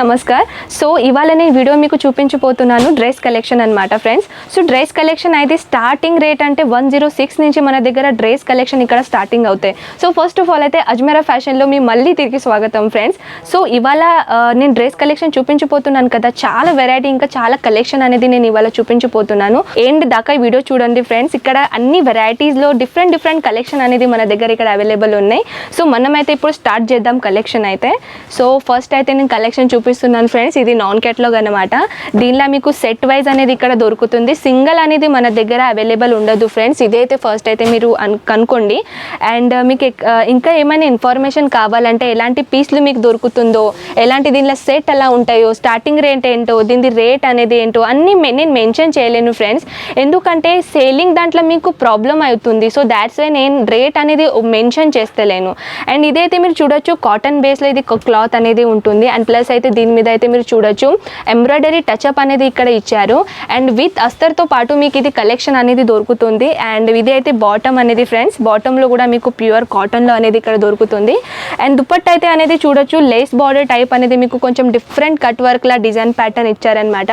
Namaskar. So ఇవాళ నేను video మీకు చూపించిపోతున్నాను డ్రెస్ కలెక్షన్ అనమాట ఫ్రెండ్స్. సో డ్రెస్ కలెక్షన్ అయితే స్టార్టింగ్ రేట్ అంటే వన్ జీరో సిక్స్ నుంచి మన దగ్గర డ్రెస్ కలెక్షన్ ఇక్కడ స్టార్టింగ్ అవుతాయి. సో ఫస్ట్ ఆఫ్ ఆల్ అయితే అజ్మెరా ఫ్యాషన్లో మీ మళ్ళీ తిరిగి స్వాగతం ఫ్రెండ్స్. సో ఇవాళ నేను డ్రెస్ కలెక్షన్ చూపించిపోతున్నాను కదా చాలా వెరైటీ ఇంకా చాలా కలెక్షన్ అనేది నేను ఇవాళ చూపించిపోతున్నాను ఎండ్ దాకా వీడియో చూడండి ఫ్రెండ్స్. ఇక్కడ అన్ని వెరైటీస్లో డిఫరెంట్ డిఫరెంట్ కలెక్షన్ అనేది మన దగ్గర ఇక్కడ అవైలబుల్ ఉన్నాయి. సో మనమైతే ఇప్పుడు స్టార్ట్ చేద్దాం కలెక్షన్ అయితే. సో ఫస్ట్ అయితే నేను కలెక్షన్ చూపిస్తున్నాను ఫ్రెండ్స్ ఇది నాన్ క్యాట్లాగ్ అనమాట దీనిలో మీకు సెట్ వైజ్ అనేది ఇక్కడ దొరుకుతుంది. సింగిల్ అనేది మన దగ్గర అవైలబుల్ ఉండదు ఫ్రెండ్స్. ఇదైతే ఫస్ట్ అయితే మీరు కనుక్కోండి. అండ్ మీకు ఇంకా ఏమైనా ఇన్ఫర్మేషన్ కావాలంటే ఎలాంటి పీస్లు మీకు దొరుకుతుందో ఎలాంటి దీనిలో సెట్ ఎలా ఉంటాయో స్టార్టింగ్ రేట్ ఏంటో దీని రేట్ అనేది ఏంటో అన్నీ మె- నేను మెన్షన్ చేయలేను ఫ్రెండ్స్. ఎందుకంటే సేలింగ్ దాంట్లో మీకు ప్రాబ్లం అవుతుంది. సో దాట్స్ వై నేను రేట్ అనేది మెన్షన్ చేస్తలేను. అండ్ ఇదైతే మీరు చూడొచ్చు కాటన్ బేస్లో ఇది క్లాత్ అనేది ఉంటుంది. అండ్ ప్లస్ అయితే దీని మీద అయితే మీరు చూడొచ్చు. ఎంబ్రాయిడరీ టచ్అప్ అనేది ఇక్కడ ఇచ్చారు. అండ్ విత్ అస్తర్తో పాటు మీకు ఇది కలెక్షన్ అనేది దొరుకుతుంది. అండ్ ఇది అయితే బాటమ్ అనేది ఫ్రెండ్స్ బాటంలో కూడా మీకు ప్యూర్ కాటన్లో అనేది ఇక్కడ దొరుకుతుంది. అండ్ దుప్పట్ అయితే అనేది చూడొచ్చు. లేస్ బార్డర్ టైప్ అనేది మీకు కొంచెం డిఫరెంట్ కట్ వర్క్లా డిజైన్ ప్యాటర్న్ ఇచ్చారనమాట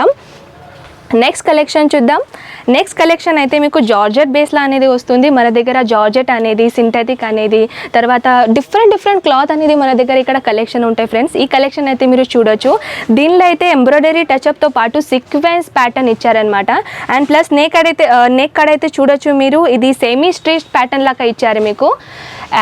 నెక్స్ట్ కలెక్షన్ చూద్దాం. నెక్స్ట్ కలెక్షన్ అయితే మీకు జార్జెట్ బేస్లో అనేది వస్తుంది. మన దగ్గర జార్జెట్ అనేది సింథటిక్ అనేది తర్వాత డిఫరెంట్ డిఫరెంట్ క్లాత్ అనేది మన దగ్గర ఇక్కడ కలెక్షన్ ఉంటాయి ఫ్రెండ్స్ ఈ కలెక్షన్ అయితే మీరు చూడొచ్చు. దీనిలో అయితే ఎంబ్రాయిడరీ టచ్అప్తో పాటు సీక్వెన్స్ ప్యాటర్న్ ఇచ్చారనమాట అండ్ ప్లస్ నెక్ అయితే నెక్ కడ అయితే చూడొచ్చు మీరు. ఇది సెమీ స్ట్రీట్ ప్యాటర్న్ లాగా ఇచ్చారు మీకు.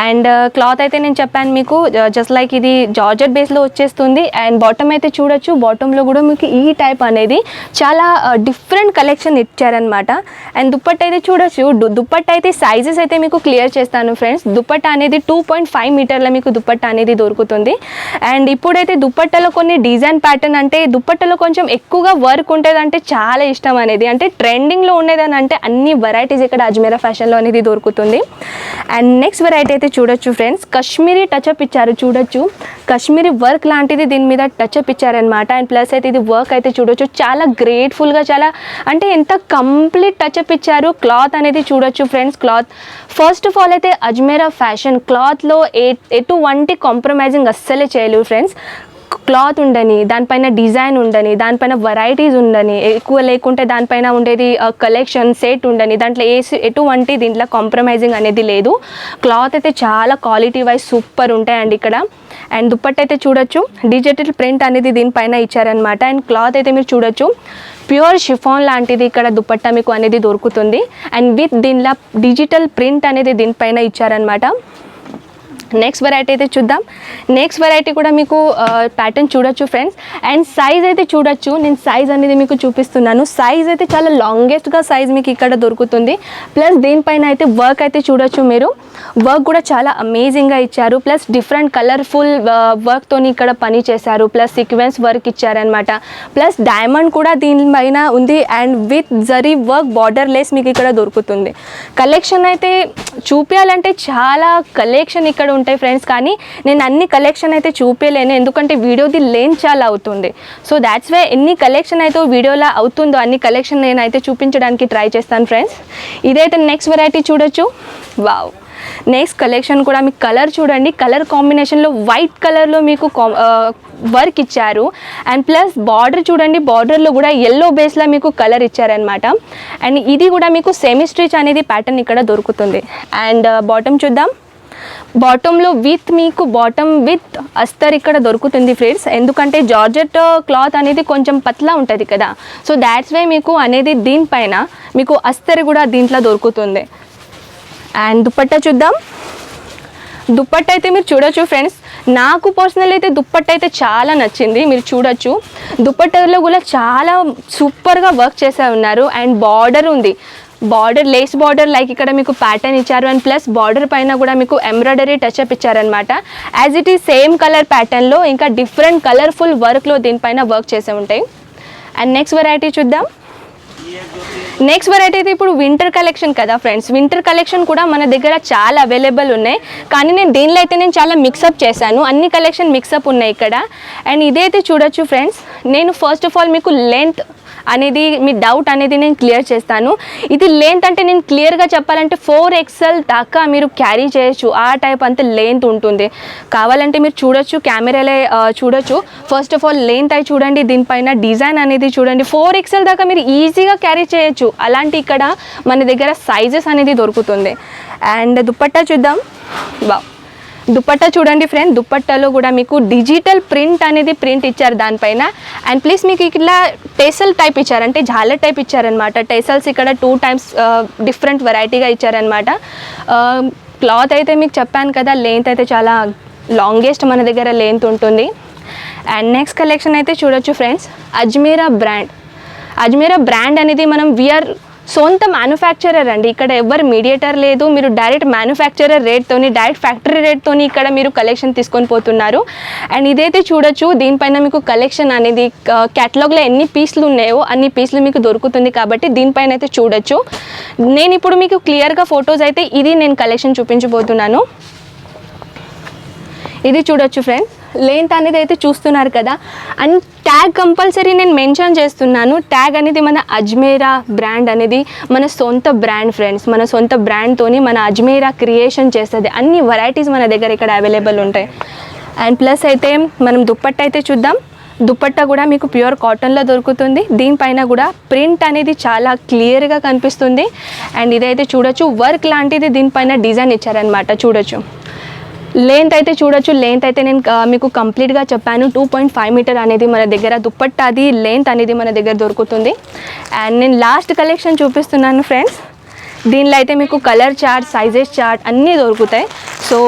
అండ్ uh, క్లాత్ అయితే నేను చెప్పాను మీకు uh, జస్ట్ లైక్ ఇది జార్జెట్ బేస్లో వచ్చేస్తుంది. అండ్ బాటమ్ అయితే చూడొచ్చు. బాటంలో కూడా మీకు ఈ టైప్ అనేది చాలా డిఫరెంట్ కలెక్షన్ ఇచ్చారనమాట అండ్ దుప్పట్ అయితే చూడొచ్చు. దుప్పట్ అయితే సైజెస్ అయితే మీకు క్లియర్ చేస్తాను ఫ్రెండ్స్ దుప్పట్ట అనేది టూ పాయింట్ ఫైవ్ మీటర్ల మీకు దుప్పట్ట అనేది దొరుకుతుంది. అండ్ ఇప్పుడైతే దుప్పట్టలో కొన్ని డిజైన్ ప్యాటర్న్ అంటే దుప్పట్టలో కొంచెం ఎక్కువగా వర్క్ ఉంటుంది అంటే చాలా ఇష్టం అనేది. అంటే ట్రెండింగ్లో ఉండేదని అంటే అన్ని వెరైటీస్ ఇక్కడ అజ్మీరా ఫ్యాషన్లో అనేది దొరుకుతుంది. అండ్ నెక్స్ట్ వెరైటీ అయితే చూడొచ్చు ఫ్రెండ్స్ కశ్మీరీ టచ్అప్ ఇచ్చారు చూడొచ్చు. కశ్మీరీ వర్క్ లాంటిది దీని మీద టచ్అప్ ఇచ్చారనమాట అండ్ ప్లస్ అయితే ఇది వర్క్ అయితే చూడొచ్చు. చాలా గ్రేట్ఫుల్గా చాలా అంటే ఎంత కంప్లీట్ టచ్అప్ ఇచ్చారు. క్లాత్ అనేది చూడొచ్చు friends cloth first of all అయితే అజ్మేరా ఫ్యాషన్ క్లాత్లో ఏ ఎటువంటి కాంప్రమైజింగ్ అస్సలే చేయలేవు ఫ్రెండ్స్ క్లాత్ ఉండని దానిపైన డిజైన్ ఉండని దానిపైన వెరైటీస్ ఉండని ఎక్కువ లేకుంటే దానిపైన ఉండేది కలెక్షన్ సెట్ ఉండని దాంట్లో ఏ ఎటువంటి దీంట్లో కాంప్రమైజింగ్ అనేది లేదు. క్లాత్ అయితే చాలా క్వాలిటీ వైజ్ సూపర్ ఉంటాయండి ఇక్కడ. అండ్ దుప్పట్ అయితే చూడొచ్చు. డిజిటల్ ప్రింట్ అనేది దీనిపైన ఇచ్చారనమాట అండ్ క్లాత్ అయితే మీరు చూడొచ్చు. ప్యూర్ షిఫాన్ లాంటిది ఇక్కడ దుప్పట్ట మీకు అనేది దొరుకుతుంది. అండ్ విత్ దీనిలో డిజిటల్ ప్రింట్ అనేది దీనిపైన ఇచ్చారనమాట నెక్స్ట్ వెరైటీ అయితే చూద్దాం. నెక్స్ట్ వెరైటీ కూడా మీకు ప్యాటర్న్ చూడొచ్చు ఫ్రెండ్స్ అండ్ సైజ్ అయితే చూడొచ్చు. నేను సైజ్ అనేది మీకు చూపిస్తున్నాను. సైజ్ అయితే చాలా లాంగెస్ట్గా సైజ్ మీకు ఇక్కడ దొరుకుతుంది. ప్లస్ దీనిపైన అయితే వర్క్ అయితే చూడొచ్చు మీరు. వర్క్ కూడా చాలా అమేజింగ్గా ఇచ్చారు. ప్లస్ డిఫరెంట్ కలర్ఫుల్ వర్క్తో ఇక్కడ పని చేశారు. ప్లస్ సీక్వెన్స్ వర్క్ ఇచ్చారనమాట ప్లస్ డైమండ్ కూడా దీనిపైన ఉంది. And with zari work borderless మీకు ఇక్కడ దొరుకుతుంది. కలెక్షన్ అయితే చూపించాలంటే చాలా కలెక్షన్ ఇక్కడ ఉంటాయి ఫ్రెండ్స్ కానీ నేను అన్ని కలెక్షన్ అయితే చూపించలేను ఎందుకంటే వీడియోది లెంత్ చాలా అవుతుంది. సో దాట్స్ వే ఎన్ని కలెక్షన్ అయితే వీడియోలో అవుతుందో అన్ని కలెక్షన్ నేను అయితే చూపించడానికి ట్రై చేస్తాను ఫ్రెండ్స్ ఇదైతే నెక్స్ట్ వెరైటీ చూడొచ్చు. వావ్ నెక్స్ట్ కలెక్షన్ కూడా మీకు కలర్ చూడండి. కలర్ కాంబినేషన్లో వైట్ కలర్లో మీకు వర్క్ ఇచ్చారు. అండ్ ప్లస్ బార్డర్ చూడండి బార్డర్లో కూడా ఎల్లో బేస్లో మీకు కలర్ ఇచ్చారనమాట అండ్ ఇది కూడా మీకు సెమీ స్టిచ్ అనేది ప్యాటర్న్ ఇక్కడ దొరుకుతుంది. అండ్ బాటమ్ చూద్దాం. బాటంలో విత్ మీకు బాటమ్ విత్ అస్తర్ ఇక్కడ దొరుకుతుంది ఫ్రెండ్స్ ఎందుకంటే జార్జెట్ uh, క్లాత్ అనేది కొంచెం పతలా ఉంటుంది కదా. సో దాట్స్ వై మీకు అనేది దీనిపైన మీకు అస్తర్ కూడా దీంట్లో దొరుకుతుంది. అండ్ దుప్పట్ట చూద్దాం. దుప్పట్ట అయితే మీరు చూడొచ్చు ఫ్రెండ్స్ నాకు పర్సనల్ అయితే దుప్పట్ట అయితే చాలా నచ్చింది. మీరు చూడొచ్చు. దుప్పట్టలో కూడా చాలా సూపర్గా వర్క్ చేసే ఉన్నారు. అండ్ బార్డర్ ఉంది. బార్డర్ లేస్ బార్డర్ లైక్ ఇక్కడ మీకు ప్యాటర్న్ ఇచ్చారు అండ్ ప్లస్ బార్డర్ పైన కూడా మీకు ఎంబ్రాయిడరీ టచ్అప్ ఇచ్చారనమాట as it is same colour ప్యాటర్న్లో ఇంకా డిఫరెంట్ కలర్ఫుల్ వర్క్లో దీనిపైన వర్క్ చేసే ఉంటాయి. అండ్ నెక్స్ట్ వెరైటీ చూద్దాం. నెక్స్ట్ వెరైటీ అయితే ఇప్పుడు వింటర్ కలెక్షన్ కదా ఫ్రెండ్స్ వింటర్ కలెక్షన్ కూడా మన దగ్గర చాలా అవైలబుల్ ఉన్నాయి. కానీ నేను దీనిలో అయితే నేను చాలా మిక్సప్ చేశాను. అన్ని కలెక్షన్ మిక్సప్ ఉన్నాయి ఇక్కడ. అండ్ ఇదైతే చూడొచ్చు ఫ్రెండ్స్ నేను ఫస్ట్ ఆఫ్ ఆల్ మీకు లెంత్ అనేది మీ డౌట్ అనేది నేను క్లియర్ చేస్తాను. ఇది లెంత్ అంటే నేను క్లియర్గా చెప్పాలంటే ఫోర్ ఎక్స్ఎల్ దాకా మీరు క్యారీ చేయొచ్చు. ఆ టైప్ అంత లెంత్ ఉంటుంది. కావాలంటే మీరు చూడొచ్చు కెమెరాలే చూడొచ్చు. ఫస్ట్ ఆఫ్ ఆల్ లెంత్ అయి చూడండి దీనిపైన డిజైన్ అనేది చూడండి. ఫోర్ ఎక్స్ఎల్ దాకా మీరు ఈజీగా క్యారీ చేయొచ్చు. అలాంటి ఇక్కడ మన దగ్గర సైజెస్ అనేది దొరుకుతుంది. అండ్ దుప్పట్టా చూద్దాం. బా దుపట్టా చూడండి ఫ్రెండ్ దుపట్టాలో కూడా మీకు డిజిటల్ ప్రింట్ అనేది ప్రింట్ ఇచ్చారు దానిపైన. అండ్ ప్లీజ్ మీకు ఇట్లా టేసల్ టైప్ ఇచ్చారు అంటే జాలర్ టైప్ ఇచ్చారనమాట టేసల్స్ ఇక్కడ టూ టైమ్స్ డిఫరెంట్ వెరైటీగా ఇచ్చారనమాట క్లాత్ అయితే మీకు చెప్పాను కదా లెంత్ అయితే చాలా లాంగెస్ట్ మన దగ్గర లెంత్ ఉంటుంది. అండ్ నెక్స్ట్ కలెక్షన్ అయితే చూడొచ్చు friends Ajmera brand Ajmera brand అనేది మనం విఆర్ సొంత మ్యానుఫ్యాక్చరర్ అండి. ఇక్కడ ఎవరు మీడియేటర్ లేదు. మీరు డైరెక్ట్ మ్యానుఫ్యాక్చరర్ రేట్తోని డైరెక్ట్ ఫ్యాక్టరీ రేట్తోని ఇక్కడ మీరు కలెక్షన్ తీసుకొని పోతున్నారు. అండ్ ఇదైతే చూడొచ్చు దీనిపైన మీకు కలెక్షన్ అనేది క్యాటలాగ్లో ఎన్ని పీసులు ఉన్నాయో అన్ని పీసులు మీకు దొరుకుతుంది కాబట్టి దీనిపైన అయితే చూడొచ్చు. నేను ఇప్పుడు మీకు క్లియర్గా ఫొటోస్ అయితే ఇది నేను కలెక్షన్ చూపించబోతున్నాను. ఇది చూడొచ్చు ఫ్రెండ్ లెంత్ అనేది అయితే చూస్తున్నారు కదా. అండ్ ట్యాగ్ కంపల్సరీ నేను మెన్షన్ చేస్తున్నాను. ట్యాగ్ అనేది మన అజ్మేరా బ్రాండ్ అనేది మన సొంత బ్రాండ్ ఫ్రెండ్స్ మన సొంత బ్రాండ్తోని మన అజ్మేరా క్రియేషన్ చేస్తుంది. అన్ని వెరైటీస్ మన దగ్గర ఇక్కడ అవైలబుల్ ఉంటాయి. అండ్ ప్లస్ అయితే మనం దుప్పట్ట అయితే చూద్దాం. దుప్పట్టా కూడా మీకు ప్యూర్ కాటన్లో దొరుకుతుంది. దీనిపైన కూడా ప్రింట్ అనేది చాలా క్లియర్గా కనిపిస్తుంది. అండ్ ఇదైతే చూడొచ్చు. వర్క్ లాంటిది దీనిపైన డిజైన్ ఇచ్చారనమాట చూడొచ్చు. లెంత్ అయితే చూడొచ్చు. లెంత్ అయితే నేను మీకు కంప్లీట్గా చెప్పాను. టూ పాయింట్ ఫైవ్ మీటర్ అనేది మన దగ్గర దుప్పట్టాది. లెంత్ అనేది మన దగ్గర దొరుకుతుంది. అండ్ నేను లాస్ట్ కలెక్షన్ చూపిస్తున్నాను ఫ్రెండ్స్ దీనిలో అయితే మీకు కలర్ చార్ట్ సైజెస్ చార్ట్ అన్నీ దొరుకుతాయి. సో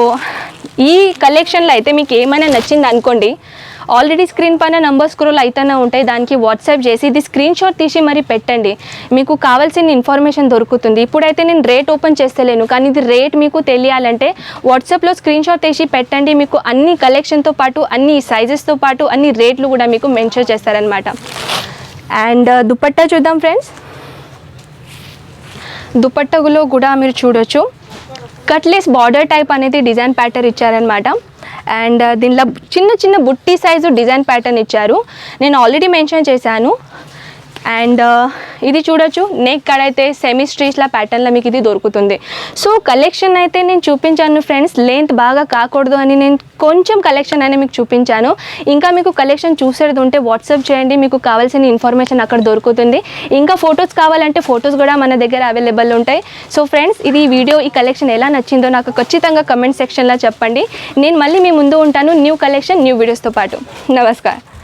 ఈ కలెక్షన్లో అయితే మీకు ఏమైనా నచ్చింది అనుకోండి ఆల్రెడీ స్క్రీన్ పైన నంబర్ స్క్రోల్ అయితేనే ఉంటాయి. దానికి వాట్సాప్ చేసి ఇది స్క్రీన్ షాట్ తీసి మరి పెట్టండి. మీకు కావాల్సిన ఇన్ఫర్మేషన్ దొరుకుతుంది. ఇప్పుడైతే నేను రేట్ ఓపెన్ చేస్తలేను. కానీ ఇది రేట్ మీకు తెలియాలంటే వాట్సాప్లో స్క్రీన్ షాట్ తీసి పెట్టండి. మీకు అన్ని కలెక్షన్తో పాటు అన్ని సైజెస్తో పాటు అన్ని రేట్లు కూడా మీకు మెన్షన్ చేస్తారనమాట అండ్ uh, దుపట్టా చూద్దాం ఫ్రెండ్స్ దుపట్టలో కూడా మీరు చూడొచ్చు. కట్లెస్ బార్డర్ టైప్ అనేది డిజైన్ ప్యాటర్న్ ఇచ్చారనమాట అండ్ దీనిలో చిన్న చిన్న బుట్టి సైజు డిజైన్ ప్యాటర్న్ ఇచ్చారు. నేను ఆల్రెడీ మెన్షన్ చేశాను. అండ్ uh, ఇది చూడొచ్చు. నెక్ కాడ అయితే సెమీ స్ట్రీట్ల ప్యాటర్న్లో మీకు ఇది దొరుకుతుంది. సో కలెక్షన్ అయితే నేను చూపించాను ఫ్రెండ్స్ లెంత్ బాగా కాకూడదు అని నేను కొంచెం కలెక్షన్ అనేది మీకు చూపించాను. ఇంకా మీకు కలెక్షన్ చూసేది ఉంటే వాట్సాప్ చేయండి. మీకు కావాల్సిన ఇన్ఫర్మేషన్ అక్కడ దొరుకుతుంది. ఇంకా ఫొటోస్ కావాలంటే ఫొటోస్ కూడా మన దగ్గర అవైలబుల్ ఉంటాయి. సో ఫ్రెండ్స్ ఇది వీడియో ఈ కలెక్షన్ ఎలా నచ్చిందో నాకు ఖచ్చితంగా కమెంట్ సెక్షన్లో చెప్పండి. నేను మళ్ళీ మీ ముందు ఉంటాను. న్యూ కలెక్షన్ న్యూ వీడియోస్తో పాటు. నమస్కారం.